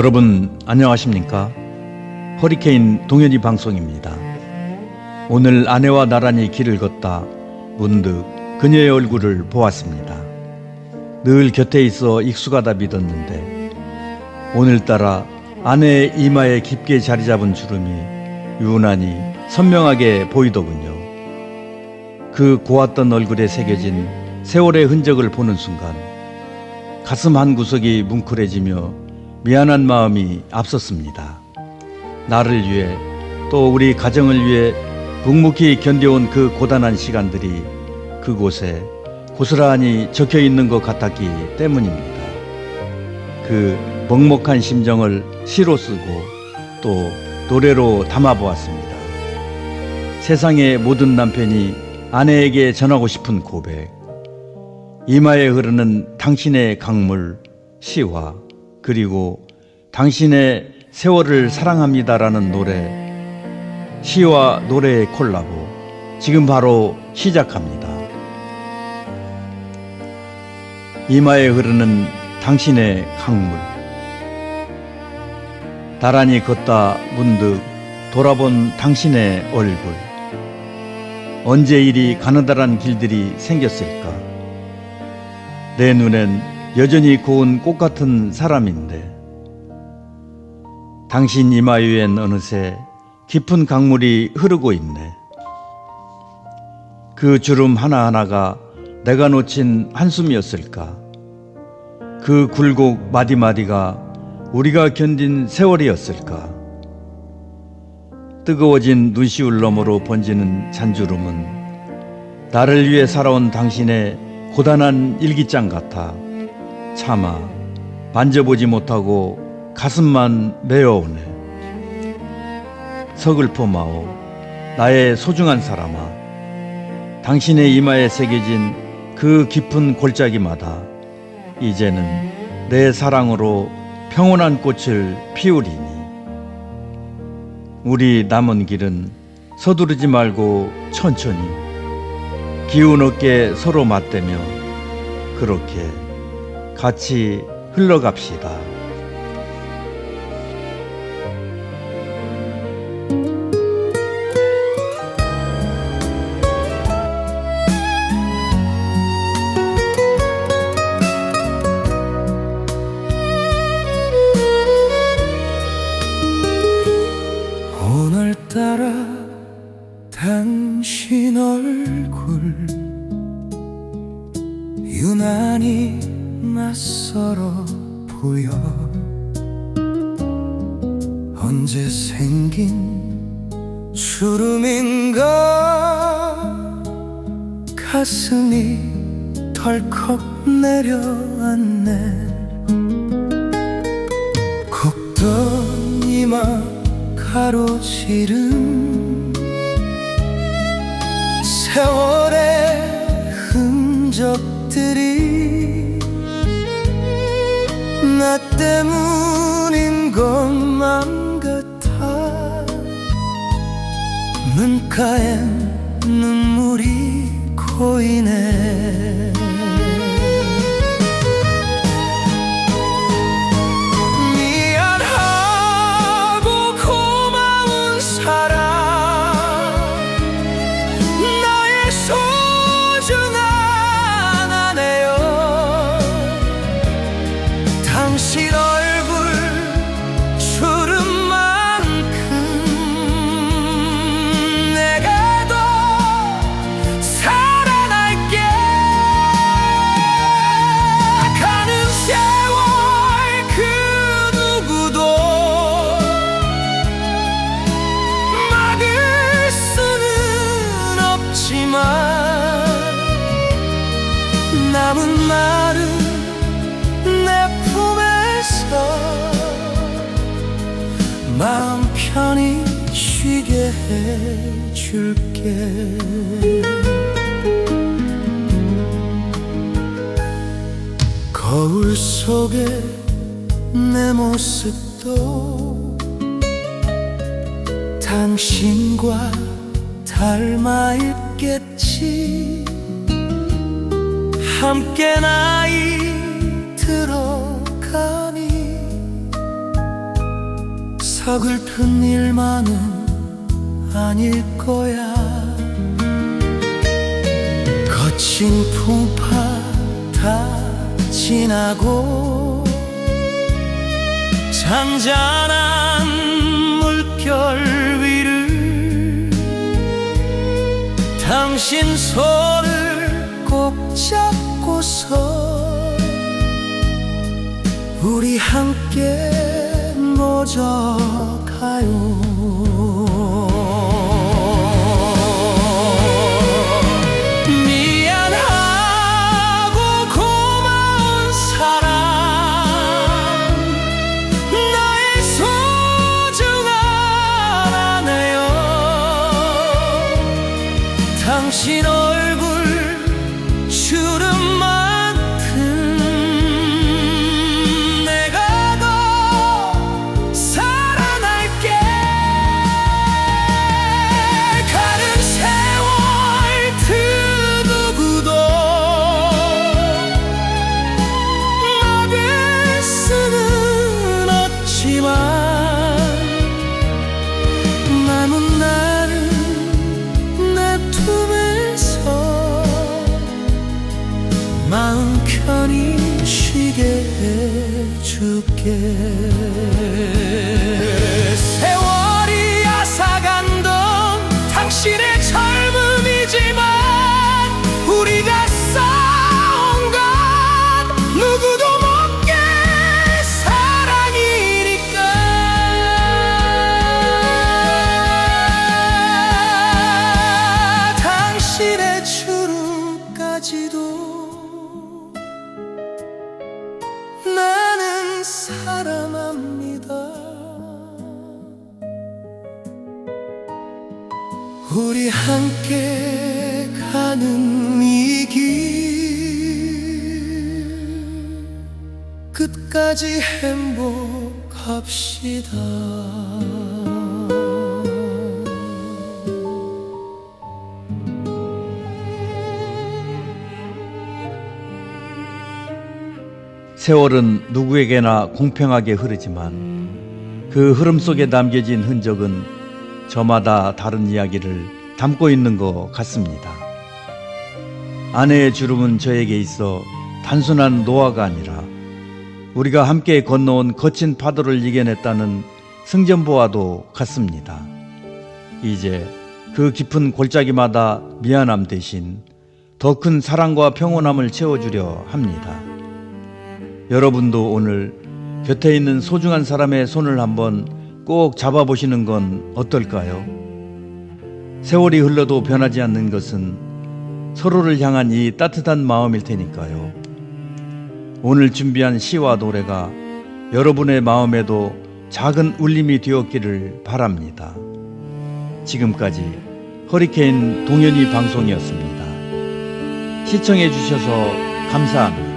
여러분 안녕하십니까? 허리케인 동현이 방송입니다. 오늘 아내와 나란히 길을 걷다 문득 그녀의 얼굴을 보았습니다. 늘 곁에 있어 익숙하다 믿었는데 오늘따라 아내의 이마에 깊게 자리 잡은 주름이 유난히 선명하게 보이더군요. 그 고왔던 얼굴에 새겨진 세월의 흔적을 보는 순간 가슴 한 구석이 뭉클해지며 미안한 마음이 앞섰습니다. 나를 위해 또 우리 가정을 위해 묵묵히 견뎌온 그 고단한 시간들이 그곳에 고스란히 적혀 있는 것 같았기 때문입니다. 그 먹먹한 심정을 시로 쓰고 또 노래로 담아보았습니다. 세상의 모든 남편이 아내에게 전하고 싶은 고백. 이마에 흐르는 당신의 강물, 시와 그리고 당신의 세월을 사랑합니다라는 노래, 시와 노래의 콜라보. 지금 바로 시작합니다. 이마에 흐르는 당신의 강물. 나란히 걷다 문득 돌아본 당신의 얼굴. 언제 이리 가느다란 길들이 생겼을까? 내 눈엔 여전히 고운 꽃 같은 사람인데 당신 이마 위엔 어느새 깊은 강물이 흐르고 있네. 그 주름 하나하나가 내가 놓친 한숨이었을까? 그 굴곡 마디마디가 우리가 견딘 세월이었을까? 뜨거워진 눈시울 너머로 번지는 잔주름은 나를 위해 살아온 당신의 고단한 일기장 같아 차마 만져보지 못하고 가슴만 메어오네. 서글퍼 마오 나의 소중한 사람아 당신의 이마에 새겨진 그 깊은 골짜기마다 이제는 내 사랑으로 평온한 꽃을 피우리니 우리 남은 길은 서두르지 말고 천천히 기운 없게 서로 맞대며 그렇게 같이 흘러갑시다. 당신 얼굴 유난히 낯설어 보여. 언제 생긴 주름인가 가슴이 덜컥 내려앉네. 곱던 이마 가로지른 세월의 흔적들이 때문인 것만 같아. 눈가엔 눈물이 고이네 해줄게. 거울 속에 내 모습도 당신과 닮아 있겠지. 함께 나이 들어가니 서글픈 일만은 아닐 거야. 거친 풍파 다 지나고 잔잔한 물결 위를 당신 손을 꼭 잡고서 우리 함께 노져가요 당신 얼 마음 편히 쉬게 해줄게 나는 사랑합니다. 우리 함께 가는 이 길 끝까지 행복합시다 세월은 누구에게나 공평하게 흐르지만 그 흐름 속에 남겨진 흔적은 저마다 다른 이야기를 담고 있는 것 같습니다. 아내의 주름은 저에게 있어 단순한 노화가 아니라 우리가 함께 건너온 거친 파도를 이겨냈다는 승전보와도 같습니다. 이제 그 깊은 골짜기마다 미안함 대신 더 큰 사랑과 평온함을 채워주려 합니다. 여러분도 오늘 곁에 있는 소중한 사람의 손을 한번 꼭 잡아보시는 건 어떨까요? 세월이 흘러도 변하지 않는 것은 서로를 향한 이 따뜻한 마음일 테니까요. 오늘 준비한 시와 노래가 여러분의 마음에도 작은 울림이 되었기를 바랍니다. 지금까지 허리케인 동현이 방송이었습니다. 시청해 주셔서 감사합니다.